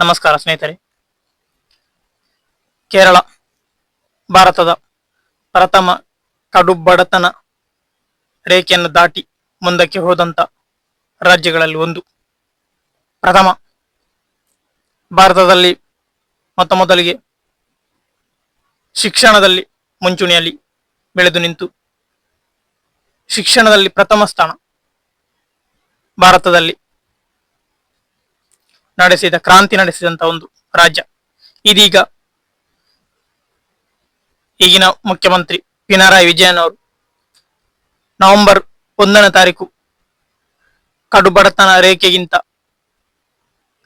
ನಮಸ್ಕಾರ ಸ್ನೇಹಿತರೆ. ಕೇರಳ, ಭಾರತದ ಪ್ರಥಮ ಕಡುಬಡತನ ರೇಖೆಯನ್ನು ದಾಟಿ ಮುಂದಕ್ಕೆ ಹೋದಂತ ರಾಜ್ಯಗಳಲ್ಲಿ ಒಂದು. ಪ್ರಥಮ, ಭಾರತದಲ್ಲಿ ಮೊತ್ತ ಮೊದಲಿಗೆ ಶಿಕ್ಷಣದಲ್ಲಿ ಮುಂಚೂಣಿಯಲ್ಲಿ ಬೆಳೆದು ನಿಂತು ಶಿಕ್ಷಣದಲ್ಲಿ ಪ್ರಥಮ ಸ್ಥಾನ, ಭಾರತದಲ್ಲಿ ನಡೆಸಿದ, ಕ್ರಾಂತಿ ನಡೆಸಿದಂತ ಒಂದು ರಾಜ್ಯ. ಇದೀಗ ಈಗಿನ ಮುಖ್ಯಮಂತ್ರಿ ಪಿನರಾಯಿ ವಿಜಯನ್ ಅವರು ನವೆಂಬರ್ ಒಂದನೇ ತಾರೀಕು ಕಡು ಬಡತನ ರೇಖೆಗಿಂತ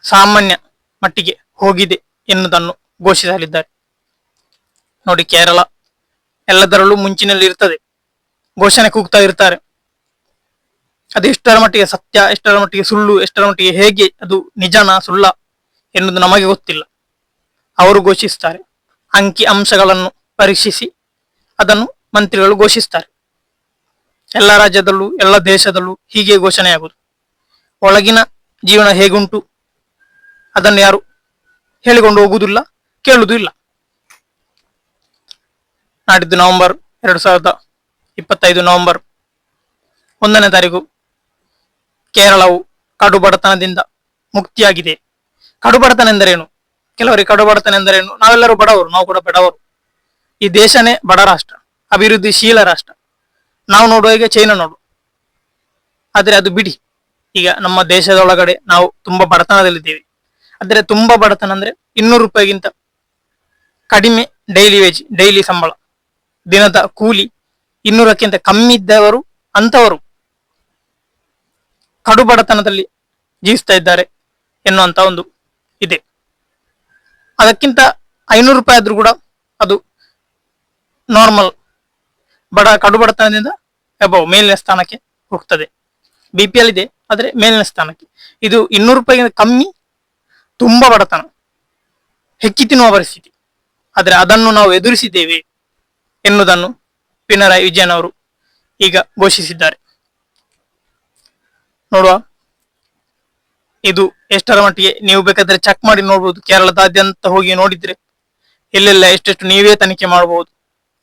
ಸಾಮಾನ್ಯ ಮಟ್ಟಿಗೆ ಹೋಗಿದೆ ಎನ್ನುವುದನ್ನು ಘೋಷಿಸಲಿದ್ದಾರೆ. ನೋಡಿ ಕೇರಳ ಎಲ್ಲದರಲ್ಲೂ ಮುಂಚಿನಲ್ಲಿ ಇರ್ತದೆ ಘೋಷಣೆ ಕೂಗ್ತಾ ಇರ್ತಾರೆ. ಅದು ಎಷ್ಟರ ಮಟ್ಟಿಗೆ ಸತ್ಯ, ಎಷ್ಟರ ಮಟ್ಟಿಗೆ ಸುಳ್ಳು, ಎಷ್ಟರ ಮಟ್ಟಿಗೆ ಹೇಗೆ, ಅದು ನಿಜನ ಸುಳ್ಳ ಎನ್ನುವುದು ನಮಗೆ ಗೊತ್ತಿಲ್ಲ. ಅವರು ಘೋಷಿಸ್ತಾರೆ. ಅಂಕಿ ಅಂಶಗಳನ್ನು ಪರೀಕ್ಷಿಸಿ ಅದನ್ನು ಮಂತ್ರಿಗಳು ಘೋಷಿಸ್ತಾರೆ. ಎಲ್ಲ ರಾಜ್ಯದಲ್ಲೂ, ಎಲ್ಲ ದೇಶದಲ್ಲೂ ಹೀಗೆ ಘೋಷಣೆಯಾಗುವುದು. ಒಳಗಿನ ಜೀವನ ಹೇಗುಂಟು? ಅದನ್ನು ಯಾರು ಹೇಳಿಕೊಂಡು ಹೋಗುವುದಿಲ್ಲ ಕೇಳುವುದೂ ಇಲ್ಲ ನಾಡಿದ್ದು ನವೆಂಬರ್ ಎರಡು ಸಾವಿರದ ಇಪ್ಪತ್ತೈದು ನವೆಂಬರ್ ಒಂದನೇ ತಾರೀಕು ಕೇರಳವು ಕಡುಬಡತನದಿಂದ ಮುಕ್ತಿಯಾಗಿದೆ. ಕಡುಬಡತನ ಎಂದರೇನು ಕೆಲವರಿಗೆ ಕಡುಬಡತನ ಎಂದರೇನು ನಾವೆಲ್ಲರೂ ಬಡವರು, ನಾವು ಕೂಡ ಬಡವರು. ಈ ದೇಶನೇ ಬಡ ರಾಷ್ಟ್ರ, ಅಭಿವೃದ್ಧಿಶೀಲ ರಾಷ್ಟ್ರ. ನಾವು ನೋಡುವ ಈಗ ಚೈನಾ ನೋಡು. ಆದರೆ ಅದು ಬಿಡಿ. ಈಗ ನಮ್ಮ ದೇಶದೊಳಗಡೆ ನಾವು ತುಂಬಾ ಬಡತನದಲ್ಲಿದ್ದೇವೆ. ಆದರೆ ತುಂಬಾ ಬಡತನ ಅಂದ್ರೆ ಇನ್ನೂರು ರೂಪಾಯಿಗಿಂತ ಕಡಿಮೆ ಡೈಲಿ ವೇಜ್ ಡೈಲಿ ಸಂಬಳ. ದಿನದ ಕೂಲಿ ಇನ್ನೂರಕ್ಕಿಂತ ಕಮ್ಮಿ ಇದ್ದವರು ಅಂತವರು ಕಡು ಬಡತನದಲ್ಲಿ ಜೀವಿಸ್ತಾ ಇದ್ದಾರೆ ಎನ್ನುವಂತ ಒಂದು ಇದೆ. ಅದಕ್ಕಿಂತ ಐನೂರು ರೂಪಾಯಿ ಆದ್ರೂ ಕೂಡ ಅದು ನಾರ್ಮಲ್ ಬಡ ಕಡು ಬಡತನದಿಂದ ಅಬವ್ ಮೇಲಿನ ಸ್ಥಾನಕ್ಕೆ ಹೋಗ್ತದೆ. ಬಿ ಪಿ ಎಲ್ ಇದೆ, ಆದರೆ ಮೇಲಿನ ಸ್ಥಾನಕ್ಕೆ. ಇದು ಇನ್ನೂರು ರೂಪಾಯಿಗಿಂತ ಕಮ್ಮಿ, ತುಂಬಾ ಬಡತನ. ಹೆಕ್ಕಿ ತಿನ್ನುವ ಪರಿಸ್ಥಿತಿ. ಆದರೆ ಅದನ್ನು ನಾವು ಎದುರಿಸಿದ್ದೇವೆ ಎನ್ನುವುದನ್ನು ಪಿನರಾಯಿ ವಿಜಯನ್ ಅವರು ಈಗ ಘೋಷಿಸಿದ್ದಾರೆ. ನೋಡುವ. ಇದು ಎಷ್ಟರ ಮಟ್ಟಿಗೆ ನೀವು ಬೇಕಾದ್ರೆ ಚೆಕ್ ಮಾಡಿ ನೋಡ್ಬೋದು. ಕೇರಳದಾದ್ಯಂತ ಹೋಗಿ ನೋಡಿದ್ರೆ ಎಲ್ಲೆಲ್ಲ ಎಷ್ಟೆಷ್ಟು ನೀವೇ ತನಿಖೆ ಮಾಡಬಹುದು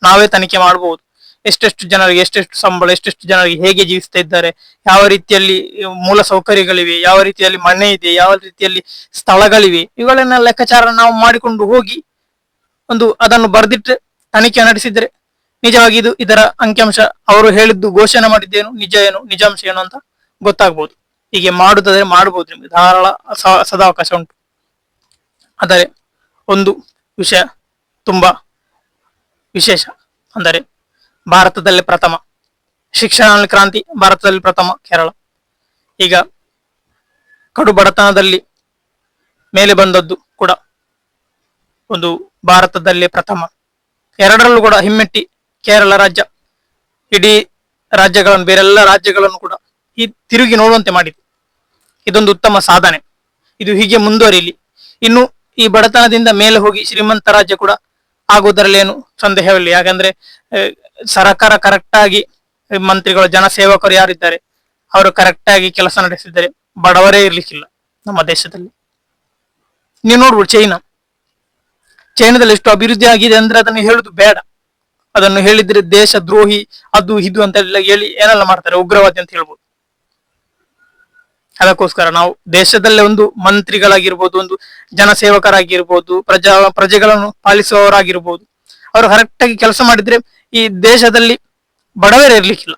ನಾವೇ ತನಿಖೆ ಮಾಡಬಹುದು ಎಷ್ಟೆಷ್ಟು ಜನರಿಗೆ ಎಷ್ಟೆಷ್ಟು ಸಂಬಳ, ಎಷ್ಟೆಷ್ಟು ಜನರಿಗೆ ಹೇಗೆ ಜೀವಿಸ್ತಾ ಇದ್ದಾರೆ, ಯಾವ ರೀತಿಯಲ್ಲಿ ಮೂಲ ಸೌಕರ್ಯಗಳಿವೆ, ಯಾವ ರೀತಿಯಲ್ಲಿ ಮನೆ ಇದೆ, ಯಾವ ರೀತಿಯಲ್ಲಿ ಸ್ಥಳಗಳಿವೆ ಇವುಗಳನ್ನ ಲೆಕ್ಕಾಚಾರ ನಾವು ಮಾಡಿಕೊಂಡು ಹೋಗಿ ಒಂದು ಅದನ್ನು ಬರೆದಿಟ್ಟು ತನಿಖೆ ನಡೆಸಿದ್ರೆ ನಿಜವಾಗಿ ಇದು ಇದರ ಅಂಕಿಅಂಶ. ಅವರು ಹೇಳಿದ್ದು ಘೋಷಣೆ ಮಾಡಿದ್ದೇನು, ನಿಜ ಏನು, ನಿಜಾಂಶ ಏನು ಅಂತ ಗೊತ್ತಾಗ್ಬೋದು. ಹೀಗೆ ಮಾಡುದಾದ್ರೆ ಮಾಡಬಹುದು ನಿಮಗೆ ಧಾರಾಳ ಸದಾ ಸದಾವಕಾಶ ಉಂಟು. ಆದರೆ ಒಂದು ವಿಷಯ ತುಂಬಾ ವಿಶೇಷ. ಅಂದರೆ ಭಾರತದಲ್ಲಿ ಪ್ರಥಮ. ಶಿಕ್ಷಣ ಕ್ರಾಂತಿ ಭಾರತದಲ್ಲಿ ಪ್ರಥಮ ಕೇರಳ. ಈಗ ಕಡು ಬಡತನದಲ್ಲಿ ಮೇಲೆ ಬಂದದ್ದು ಕೂಡ ಒಂದು ಭಾರತದಲ್ಲಿ ಪ್ರಥಮ. ಎರಡರಲ್ಲೂ ಕೂಡ ಹಿಮ್ಮೆಟ್ಟಿ ಕೇರಳ ರಾಜ್ಯ. ಇಡೀ ರಾಜ್ಯಗಳನ್ನು, ಬೇರೆಲ್ಲ ರಾಜ್ಯಗಳನ್ನು ಕೂಡ ತಿರುಗಿ ನೋಡುವಂತೆ ಮಾಡಿದೆ ಇದೊಂದು ಉತ್ತಮ ಸಾಧನೆ. ಇದು ಹೀಗೆ ಮುಂದುವರಿಯಲಿ ಇನ್ನು ಈ ಬಡತನದಿಂದ ಮೇಲೆ ಹೋಗಿ ಶ್ರೀಮಂತ ರಾಜ್ಯ ಕೂಡ ಆಗುವುದರಲ್ಲಿ ಏನು ಸಂದೇಹವಿಲ್ಲ. ಯಾಕಂದ್ರೆ ಸರಕಾರ ಕರೆಕ್ಟ್ ಆಗಿ ಮಂತ್ರಿಗಳು ಜನಸೇವಕರು ಯಾರಿದ್ದಾರೆ ಅವರು ಕರೆಕ್ಟ್ ಆಗಿ ಕೆಲಸ ನಡೆಸಿದ್ದಾರೆ ಬಡವರೇ ಇರ್ಲಿಕ್ಕಿಲ್ಲ ನಮ್ಮ ದೇಶದಲ್ಲಿ. ನೀವು ನೋಡ್ಬೋದು ಚೈನಾ. ಚೈನಾದಲ್ಲಿ ಎಷ್ಟು ಅಭಿವೃದ್ಧಿ ಆಗಿದೆ ಅಂದ್ರೆ ಅದನ್ನು ಹೇಳುದು ಬೇಡ. ಅದನ್ನು ಹೇಳಿದ್ರೆ ದೇಶ ದ್ರೋಹಿ, ಅದು ಇದು ಅಂತ ಹೇಳಿ ಏನೆಲ್ಲ ಮಾಡ್ತಾರೆ. ಉಗ್ರವಾದಿ ಅಂತ ಹೇಳ್ಬೋದು. ಅದಕ್ಕೋಸ್ಕರ ನಾವು ದೇಶದಲ್ಲೇ ಒಂದು ಮಂತ್ರಿಗಳಾಗಿರ್ಬೋದು, ಒಂದು ಜನಸೇವಕರಾಗಿರ್ಬೋದು, ಪ್ರಜಾ, ಪ್ರಜೆಗಳನ್ನು ಪಾಲಿಸುವವರಾಗಿರ್ಬೋದು, ಅವರು ಕರೆಕ್ಟ್ ಆಗಿ ಕೆಲಸ ಮಾಡಿದ್ರೆ ಈ ದೇಶದಲ್ಲಿ ಬಡವರೇ ಇರ್ಲಿಕ್ಕಿಲ್ಲ.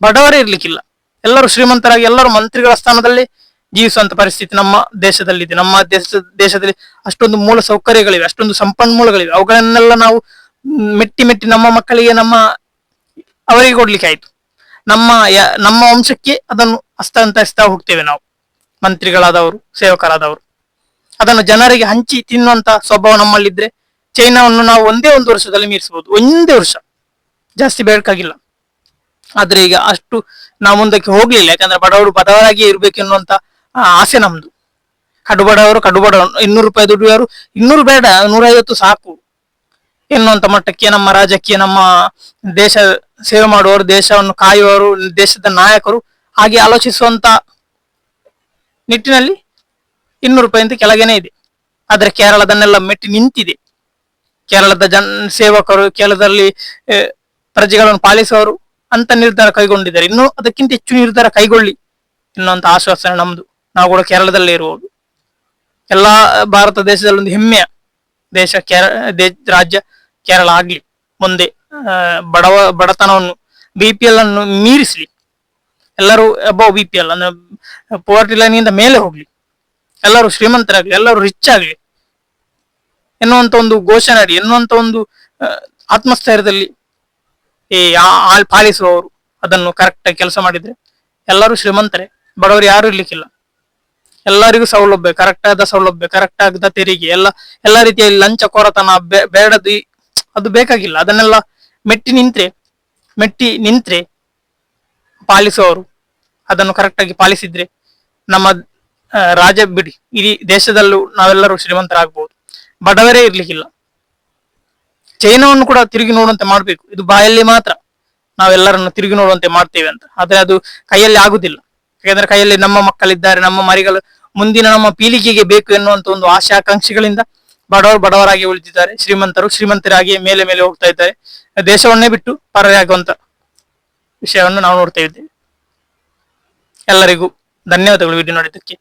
ಬಡವರೇ ಇರ್ಲಿಕ್ಕಿಲ್ಲ. ಎಲ್ಲರೂ ಶ್ರೀಮಂತರಾಗಿ, ಎಲ್ಲರೂ ಮಂತ್ರಿಗಳ ಸ್ಥಾನದಲ್ಲಿ ಜೀವಿಸುವಂತ ಪರಿಸ್ಥಿತಿ ನಮ್ಮ ದೇಶದಲ್ಲಿದೆ. ನಮ್ಮ ದೇಶ, ದೇಶದಲ್ಲಿ ಅಷ್ಟೊಂದು ಮೂಲ ಸೌಕರ್ಯಗಳಿವೆ, ಅಷ್ಟೊಂದು ಸಂಪನ್ಮೂಲಗಳಿವೆ. ಅವುಗಳನ್ನೆಲ್ಲ ನಾವು ಮೆಟ್ಟಿ ಮೆಟ್ಟಿ ನಮ್ಮ ಮಕ್ಕಳಿಗೆ ನಮ್ಮ ಅವರಿಗೆ ಕೊಡ್ಲಿಕ್ಕೆ ಆಯ್ತು. ನಮ್ಮ ನಮ್ಮ ವಂಶಕ್ಕೆ ಅದನ್ನು ಹಸ್ತಾಂತರಿಸ್ತಾ ಹೋಗ್ತೇವೆ ನಾವು. ಮಂತ್ರಿಗಳಾದವರು, ಸೇವಕರಾದವರು. ಅದನ್ನು ಜನರಿಗೆ ಹಂಚಿ ತಿನ್ನುವಂತ ಸ್ವಭಾವ ನಮ್ಮಲ್ಲಿದ್ರೆ ಚೈನಾವನ್ನು ನಾವು ಒಂದೇ ಒಂದು ವರ್ಷದಲ್ಲಿ ಮೀರಿಸಬಹುದು. ಒಂದೇ ವರ್ಷ. ಜಾಸ್ತಿ ಬೇಕಾಗಿಲ್ಲ ಆದ್ರೆ ಈಗ ಅಷ್ಟು ನಾವು ಮುಂದಕ್ಕೆ ಹೋಗ್ಲಿಲ್ಲ. ಯಾಕಂದ್ರೆ ಬಡವರು ಇರ್ಬೇಕು ಎನ್ನುವಂತ ಆಸೆ ನಮ್ದು. ಕಡುಬಡವರು ಬಡವರು ಕಡು ಬಡವರು ಇನ್ನೂರು ರೂಪಾಯಿ ದುಡಿಯೋರು ಇನ್ನೂರು ಬೇಡ. ನೂರೈವತ್ತು ಸಾಕು ಎನ್ನುವಂತ ಮಟ್ಟಕ್ಕೆ ನಮ್ಮ ರಾಜಕೀಯ, ನಮ್ಮ ದೇಶ ಸೇವೆ ಮಾಡುವವರು, ದೇಶವನ್ನು ಕಾಯುವವರು, ದೇಶದ ನಾಯಕರು ಹಾಗೆ ಆಲೋಚಿಸುವಂತ ನಿಟ್ಟಿನಲ್ಲಿ ಇನ್ನೂರು ಅಂತ ಕೆಳಗೇನೆ ಇದೆ. ಆದ್ರೆ ಕೇರಳದನ್ನೆಲ್ಲ ಮೆಟ್ಟಿ ನಿಂತಿದೆ. ಕೇರಳದ ಜನ ಸೇವಕರು, ಕೇರಳದಲ್ಲಿ ಪ್ರಜೆಗಳನ್ನು ಪಾಲಿಸುವವರು ಅಂತ ನಿರ್ಧಾರ ಕೈಗೊಂಡಿದ್ದಾರೆ. ಇನ್ನು ಅದಕ್ಕಿಂತ ಹೆಚ್ಚು ನಿರ್ಧಾರ ಕೈಗೊಳ್ಳಿ ಎನ್ನುವಂತ ಆಶ್ವಾಸನೆ ನಮ್ದು. ನಾವು ಕೂಡ ಕೇರಳದಲ್ಲೇ ಇರುವುದು. ಎಲ್ಲಾ ಭಾರತ ದೇಶದಲ್ಲಿ ಒಂದು ಹೆಮ್ಮೆಯ ದೇಶ ರಾಜ್ಯ ಕೇರಳ ಆಗ್ಲಿ. ಮುಂದೆ ಬಡವ, ಬಡತನವನ್ನು ಬಿ ಪಿ ಎಲ್ ಅನ್ನು ಮೀರಿಸ್ಲಿ. ಎಲ್ಲರೂ ಅಬೌವ್ ಬಿ ಪಿ ಎಲ್ ಅಂದ್ರೆ ಪೋವರ್ಟಿ ಲೈನಿಂದ ಮೇಲೆ ಹೋಗ್ಲಿ. ಎಲ್ಲರೂ ಶ್ರೀಮಂತರಾಗ್ಲಿ, ಎಲ್ಲರೂ ರಿಚ್ ಆಗ್ಲಿ. ಎನ್ನುವಂತ ಒಂದು ಘೋಷಣೆ ಎನ್ನುವಂತ ಒಂದು ಆತ್ಮಸ್ಥೈರ್ಯದಲ್ಲಿ ಈ ಆಳ್ ಪಾಲಿಸುವವರು, ಅದನ್ನು ಕರೆಕ್ಟ್ ಆಗಿ ಕೆಲಸ ಮಾಡಿದ್ರೆ ಎಲ್ಲರೂ ಶ್ರೀಮಂತರೇ, ಬಡವರು ಯಾರು ಇರ್ಲಿಕ್ಕಿಲ್ಲ. ಎಲ್ಲರಿಗೂ ಸೌಲಭ್ಯ ಕರೆಕ್ಟ್ ಆದ ಸೌಲಭ್ಯ ಕರೆಕ್ಟ್ ಆಗದ ತೆರಿಗೆ, ಎಲ್ಲ ಎಲ್ಲ ರೀತಿಯ ಲಂಚ, ಕೊರತನ ಬೇಡದು, ಅದು ಬೇಕಾಗಿಲ್ಲ. ಅದನ್ನೆಲ್ಲ ಮೆಟ್ಟಿ ನಿಂತ್ರೆ ಮೆಟ್ಟಿ ನಿಂತ್ರೆ ಪಾಲಿಸುವವರು. ಅದನ್ನು ಕರೆಕ್ಟ್ ಆಗಿ ಪಾಲಿಸಿದ್ರೆ ನಮ್ಮ ರಾಜ ಬಿಡಿ, ಇಡೀ ದೇಶದಲ್ಲೂ ನಾವೆಲ್ಲರೂ ಶ್ರೀಮಂತರಾಗಬಹುದು ಬಡವರೇ ಇರ್ಲಿಕ್ಕಿಲ್ಲ. ಚೈನಾವನ್ನು ಕೂಡ ತಿರುಗಿ ನೋಡುವಂತೆ ಮಾಡಬೇಕು. ಇದು ಬಾಯಲ್ಲಿ ಮಾತ್ರ ನಾವೆಲ್ಲರನ್ನು ತಿರುಗಿ ನೋಡುವಂತೆ ಮಾಡ್ತೇವೆ ಅಂತ. ಆದ್ರೆ ಅದು ಕೈಯಲ್ಲಿ ಆಗುದಿಲ್ಲ. ಯಾಕಂದ್ರೆ ಕೈಯಲ್ಲಿ ನಮ್ಮ ಮಕ್ಕಳಿದ್ದಾರೆ, ನಮ್ಮ ಮರಿಗಳು, ಮುಂದಿನ ನಮ್ಮ ಪೀಳಿಗೆಗೆ ಬೇಕು ಎನ್ನುವಂತ ಒಂದು ಆಶಾಕಾಂಕ್ಷಿಗಳಿಂದ ಬಡವರು ಬಡವರಾಗಿ ಉಳಿದಿದ್ದಾರೆ. ಶ್ರೀಮಂತರು ಶ್ರೀಮಂತರಾಗಿ ಮೇಲೆ ಮೇಲೆ ಹೋಗ್ತಾ ಇದ್ದಾರೆ. ದೇಶವನ್ನೇ ಬಿಟ್ಟು ಪರರಾಗುವಂತ ವಿಷಯವನ್ನು ನಾವು ನೋಡ್ತಾ ಇದ್ದೇವೆ. ಎಲ್ಲರಿಗೂ ಧನ್ಯವಾದಗಳು ವಿಡಿಯೋ ನೋಡಿದ್ದಕ್ಕೆ.